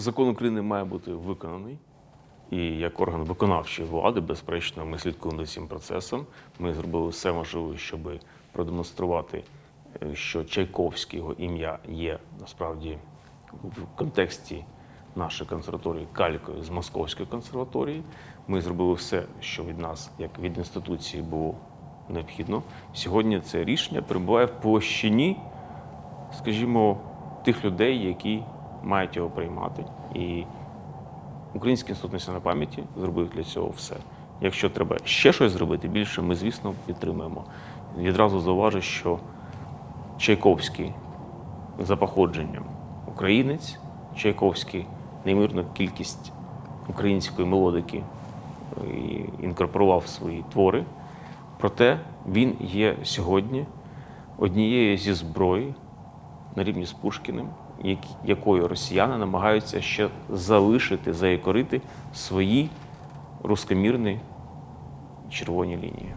Закон України має бути виконаний. І як орган виконавчої влади, безперечно, ми слідкуємо за цим процесом. Ми зробили все можливе, щоб продемонструвати, е, що Чайковське його ім'я є насправді в контексті нашої консерваторії калькою з Московської консерваторії. Ми зробили все, що від нас, як від інституції, було необхідно. Сьогодні це рішення перебуває в площині, скажімо, тих людей, які мають його приймати. І Український інститут національної пам'яті зробив для цього все. Якщо треба ще щось зробити більше, ми, звісно, підтримуємо. Відразу зауважу, що Чайковський за походженням українець, Чайковський неймовірну кількість української мелодики е, інкорпорував свої твори. Проте він є сьогодні однією зі зброї на рівні з Пушкіним, якою росіяни намагаються ще залишити, заікорити свої рускомірні червоні лінії.